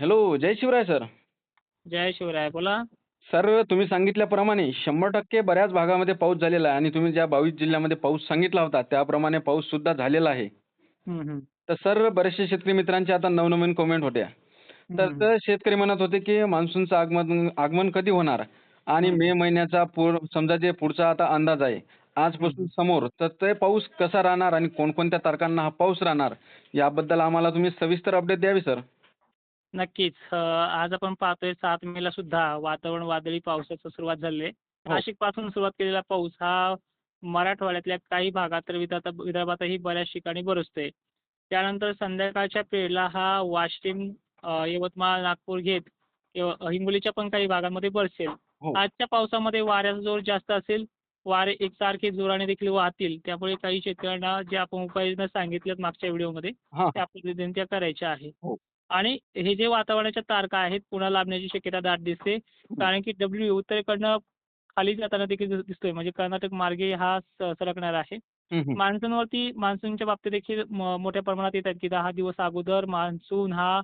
Hello जय Shivray sir. जय शिवराय बोला. सर तुम्ही सांगितल्याप्रमाणे शंभर टक्के बऱ्याच भागामध्ये पाऊस झालेला आहे आणि तुम्ही ज्या बावीस जिल्ह्यामध्ये पाऊस सांगितला होता त्याप्रमाणे पाऊस सुद्धा झालेला आहे. हम्म, हम्म. तर सर बरेचसे शेतकरी मित्रांचे आता नवनवीन कमेंट होत्या. तर हम्म. तर शेतकरी म्हणत होते की मान्सूनचं आगमन आगमन कधी होणार? आणि हम्म. मे महिन्याचा पूर समजा जे पुढचा आता अंदाज आहे आजपासून समोर तर ते पाऊस कसा राहणार आणि कोणकोणत्या तारखांना हा पाऊस राहणार याबद्दल आम्हाला तुम्ही सविस्तर अपडेट द्यावी सर. नक्कीच आज आपण पाहतोय सात मेला सुद्धा वातावरण वादळी पावसाची सुरुवात झाली आहे हो. नाशिकपासून सुरुवात केलेला पाऊस हा मराठवाड्यातल्या काही भागात तर विदर्भात विदर्भातही बऱ्याच ठिकाणी बरसतोय त्यानंतर संध्याकाळच्या पिरेला हा वाशिम यवतमाळ नागपूर घेत किंवा हिंगोलीच्या पण काही भागांमध्ये बरसेल हो. आजच्या पावसामध्ये वाऱ्याचा जोर जास्त असेल वारे एकसारखे जोराने देखील वाहतील त्यामुळे काही शेतकऱ्यांना जे आपण उपाययोजना सांगितल्यात मागच्या व्हिडिओमध्ये त्या पद्धतीने त्या करायच्या आहे हो. आणि हे जे वातावरणाच्या तारखा आहेत पुन्हा लाभण्याची शक्यता दाट दिसते. कारण की डब्ल्यू उत्तरेकडनं खाली जाताना देखील दिस- दिसतोय. म्हणजे कर्नाटक मार्गे हा सरकणार आहे. मान्सूनवरती मान्सूनच्या बाबतीत देखील मोठ्या प्रमाणात येत आहेत की दहा दिवस अगोदर मान्सून हा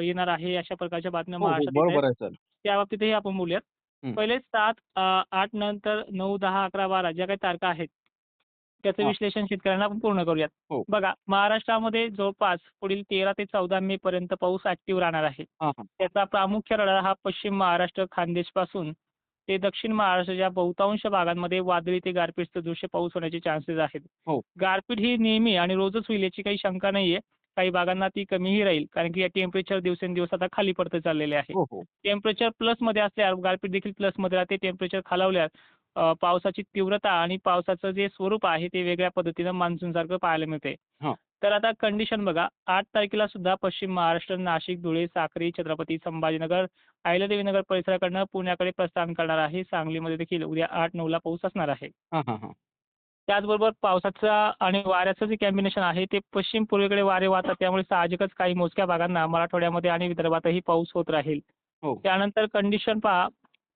येणार आहे अशा प्रकारच्या बातम्या हो, हो, महाराष्ट्रात त्या बाबतीतही आपण बोलूयात. हं. पहिले सात आठ नंतर नऊ दहा अकरा बारा ज्या काही तारखा आहेत त्याचं. विश्लेषण शेतकऱ्यांना आपण पूर्ण करूयात. हो. बघा महाराष्ट्रामध्ये जवळपास पुढील तेरा ते चौदा मे पर्यंत पाऊस ऍक्टिव्ह राहणार आहे. हां हां. त्याचा प्रामुख्य लढा हा पश्चिम महाराष्ट्र खानदेशपासून ते दक्षिण महाराष्ट्राच्या बहुतांश भागांमध्ये वादळी ते गारपीट सदृश्य पाऊस होण्याचे चान्सेस आहेत. हो. गारपीट ही नेहमी आणि रोजच होईल याची काही शंका नाहीये. काही भागांना ती कमीही राहील कारण की टेम्परेचर दिवसेंदिवस आता खाली पडत चाललेले आहे. हो हो. टेम्परेचर प्लसमध्ये असल्यावर गारपीट देखील प्लसमध्ये राहते. टेम्परेचर खालावल्यास पावसाची तीव्रता आणि पावसाचं जे स्वरूप आहे ते वेगळ्या पद्धतीनं मान्सूनसारखं पाहायला मिळते. तर आता कंडिशन बघा आठ तारखेला सुद्धा पश्चिम महाराष्ट्र नाशिक धुळे साक्री छत्रपती संभाजीनगर अहिल्यादेवीनगर परिसराकडनं पुण्याकडे प्रस्थान करणार आहे. सांगलीमध्ये देखील उद्या आठ नऊला पाऊस असणार आहे. हां हां हां. त्याचबरोबर पावसाचा आणि वाऱ्याचं जे कॉम्बिनेशन आहे ते पश्चिम पूर्वेकडे वारे वाहतात. त्यामुळे साहजिकच काही मोजक्या भागांना मराठवाड्यामध्ये आणि विदर्भातही पाऊस होत राहील. हो. त्यानंतर कंडिशन पहा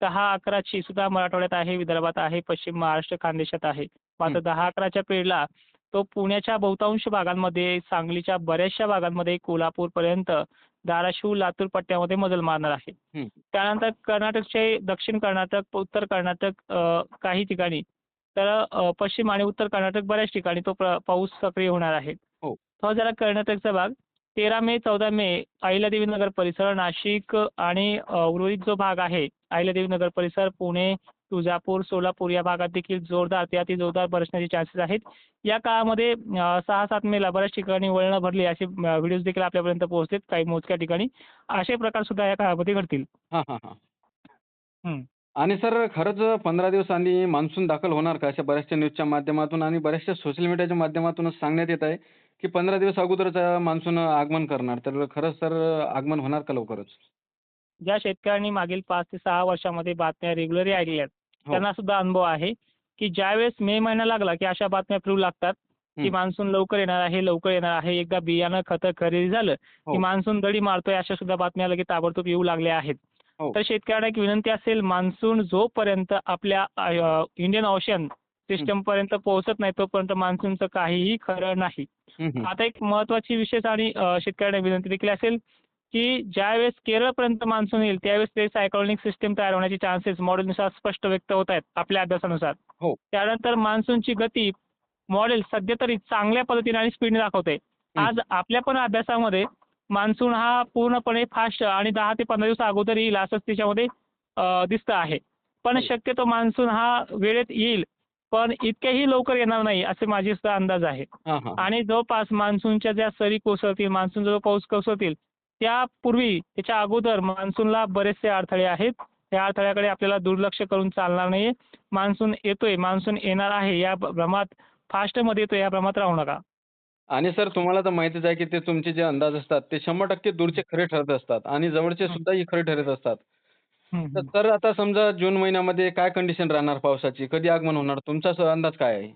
दहा अकराची सुद्धा मराठवाड्यात आहे विदर्भात आहे पश्चिम महाराष्ट्र खानदेशात आहे मात्र. दहा अकराच्या पिरियडला तो पुण्याच्या बहुतांश भागांमध्ये सांगलीच्या बऱ्याचशा भागांमध्ये कोल्हापूरपर्यंत धाराशिव लातूर पट्ट्यामध्ये मजल मारणार आहे. त्यानंतर कर्नाटकचे दक्षिण कर्नाटक उत्तर कर्नाटक काही ठिकाणी तर पश्चिम आणि उत्तर कर्नाटक बऱ्याच ठिकाणी तो पाऊस सक्रिय होणार आहे हो. तो जरा कर्नाटकचा भाग तेरा मे चौदा मे अहिल्यादेवी नगर परिसर नाशिक आणि उर्वरित जो भाग आहे अहिल्यादेवी नगर परिसर पुणे तुळजापूर सोलापूर या भागात देखील जोरदार ते अति जोरदार बरसण्याचे चान्सेस आहेत. या काळामध्ये सहा सात मेला बऱ्याच ठिकाणी वळणं भरली असे व्हिडिओज देखील आपल्यापर्यंत पोहोचलेत काही मोजक्या ठिकाणी. असे प्रकार सुद्धा या काळामध्ये घडतील. हां हां हां. हं. आणि सर खरंच पंधरा दिवस आधी मान्सून दाखल होणार का अशा बऱ्याचशा न्यूजच्या माध्यमातून आणि बऱ्याचशा सोशल मीडियाच्या माध्यमातूनच सांगण्यात येत आहे की पंधरा दिवस अगोदरच मान्सून आगमन करणार तर खरंच सर आगमन होणार का लवकरच ज्या शेतकऱ्यांनी मागील पाच ते सहा वर्षामध्ये बातम्या रेग्युलरली ऐकल्यात हो. त्यांना सुद्धा अनुभव आहे की ज्यावेळेस मे महिना लागला की अशा बातम्या फिरू लागतात की. मान्सून लवकर येणार आहे लवकर येणार आहे एकदा बियाणं खतं खरेदी झालं हो. की मान्सून दडी मारतोय अशा सुद्धा बातम्या लगेच ताबडतोब येऊ लागल्या आहेत. तर शेतकऱ्यांना एक विनंती असेल मान्सून जोपर्यंत आपल्या इंडियन ओशन सिस्टम पर्यंत पोहोचत नाही तोपर्यंत मान्सूनचं काहीही खरं नाही हं, हं. आता एक महत्वाची विशेष आणि शेतकऱ्यांना विनंती देखील असेल की ज्यावेळेस केरळपर्यंत मान्सून येईल त्यावेळेस ते सायक्लोनिक सिस्टीम तयार होण्याचे चान्सेस मॉडेलनुसार स्पष्ट व्यक्त होत आहेत आपल्या अभ्यासानुसार हो. त्यानंतर मान्सूनची गती मॉडेल सध्या तरी चांगल्या पद्धतीने आणि स्पीडने दाखवते हं. आज आपल्या पण अभ्यासामध्ये मान्सून हा पूर्णपणे फास्ट आणि दहा ते पंधरा दिवस अगोदर येईल असंच त्याच्यामध्ये दिसतं आहे. पण. शक्यतो मान्सून हा वेळेत येईल पण इतक्याही लवकर येणार नाही असे माझे सुद्धा अंदाज आहे. आणि जवळपास मान्सूनच्या ज्या सरी कोसळतील मान्सूनचा जो पाऊस कोसळतील त्यापूर्वी त्याच्या अगोदर मान्सूनला बरेचसे अडथळे आहेत. त्या अडथळ्याकडे आपल्याला दुर्लक्ष करून चालणार नाही मान्सून येतोय मान्सून येणार आहे या भ्रमात फास्टमध्ये येतोय या भ्रमात राहू नका. आणि सर तुम्हाला तर माहितीच आहे की ते तुमचे जे अंदाज असतात ते शंभर टक्के दूरचे खरे ठरत असतात आणि जवळचे हं. सुद्धा खरे ठरत असतात. तर. सर आता समजा जून महिन्यामध्ये काय कंडिशन राहणार पावसाची? कधी आगमन होणार? तुमचा अंदाज काय आहे?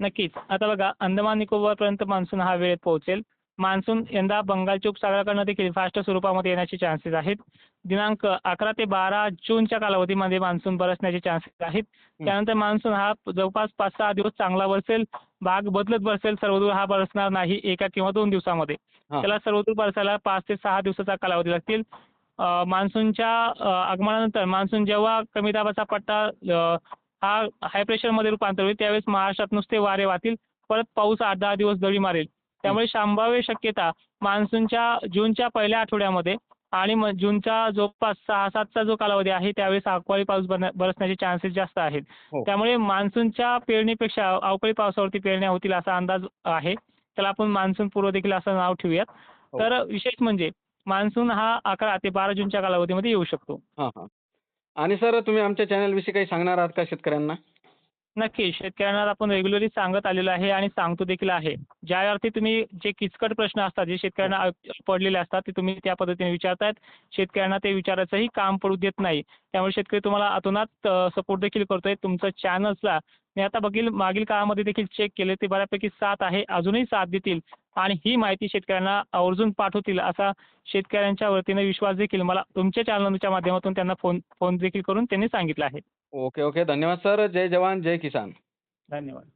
नक्कीच. आता बघा अंदमान निकोबारपर्यंत मान्सून हा वेळेत पोहोचेल. मान्सून यंदा बंगालच्या उपसागराकडनं देखील फास्ट स्वरूपामध्ये येण्याचे चान्सेस आहेत. दिनांक अकरा ते बारा जूनच्या कालावधीमध्ये मान्सून बरसण्याचे चान्सेस आहेत. त्यानंतर मान्सून हा जवळपास पाच सहा दिवस चांगला बरसेल भाग बदलत बरसेल सर्वदूर हा बरसणार नाही एका किंवा दोन दिवसामध्ये. त्याला सर्वदूर बरसायला पाच ते सहा दिवसाचा कालावधी लागतील. मान्सूनच्या आगमनानंतर मान्सून जेव्हा कमी दाबाचा पट्टा हा हाय प्रेशरमध्ये रूपांतर होईल त्यावेळेस महाराष्ट्रात नुसते वारे वाहतील. परत पाऊस आठ दहा दिवस दडी मारेल. त्यामुळे संभाव्य शक्यता मान्सूनच्या जूनच्या पहिल्या आठवड्यामध्ये आणि मग जूनचा जवळपास सहा सातचा जो कालावधी आहे त्यावेळेस अवकाळी पाऊस बरसण्याचे चान्सेस जास्त आहेत. हो. त्यामुळे मान्सूनच्या पेरणीपेक्षा अवकाळी पावसावरती पेरण्या होतील असा अंदाज आहे. त्याला आपण मान्सून पूर्व देखील असं नाव ठेवूयात. हो. तर विशेष म्हणजे मान्सून हा अकरा ते बारा जूनच्या कालावधीमध्ये येऊ शकतो. आणि सर तुम्ही आमच्या चॅनलविषयी काही सांगणार आहात का शेतकऱ्यांना? नक्की शेतकऱ्यांना आपण रेग्युलरली सांगत आलेलो आहे आणि सांगतो देखील आहे. ज्या अर्थी तुम्ही जे किचकट प्रश्न असतात जे शेतकऱ्यांना पडलेले असतात ते तुम्ही त्या पद्धतीने विचारतायत. शेतकऱ्यांना ते विचारायचंही काम पडू देत नाही. त्यामुळे शेतकरी तुम्हाला अतोनात सपोर्ट देखील करतोय. तुमचं चॅनल्सला मी आता बघील मागील काळामध्ये देखील चेक केले. ते बऱ्यापैकी साथ आहे. अजूनही साथ देतील. आणि ही माहिती शेतकऱ्यांना आवर्जून पाठवतील असा शेतकऱ्यांच्या वतीने विश्वास देखील मला तुमच्या चॅनलच्या माध्यमातून त्यांना फोन फोन देखील करून त्यांनी सांगितलं आहे. Okay okay. धन्यवाद सर. जय जवान जय किसान. धन्यवाद.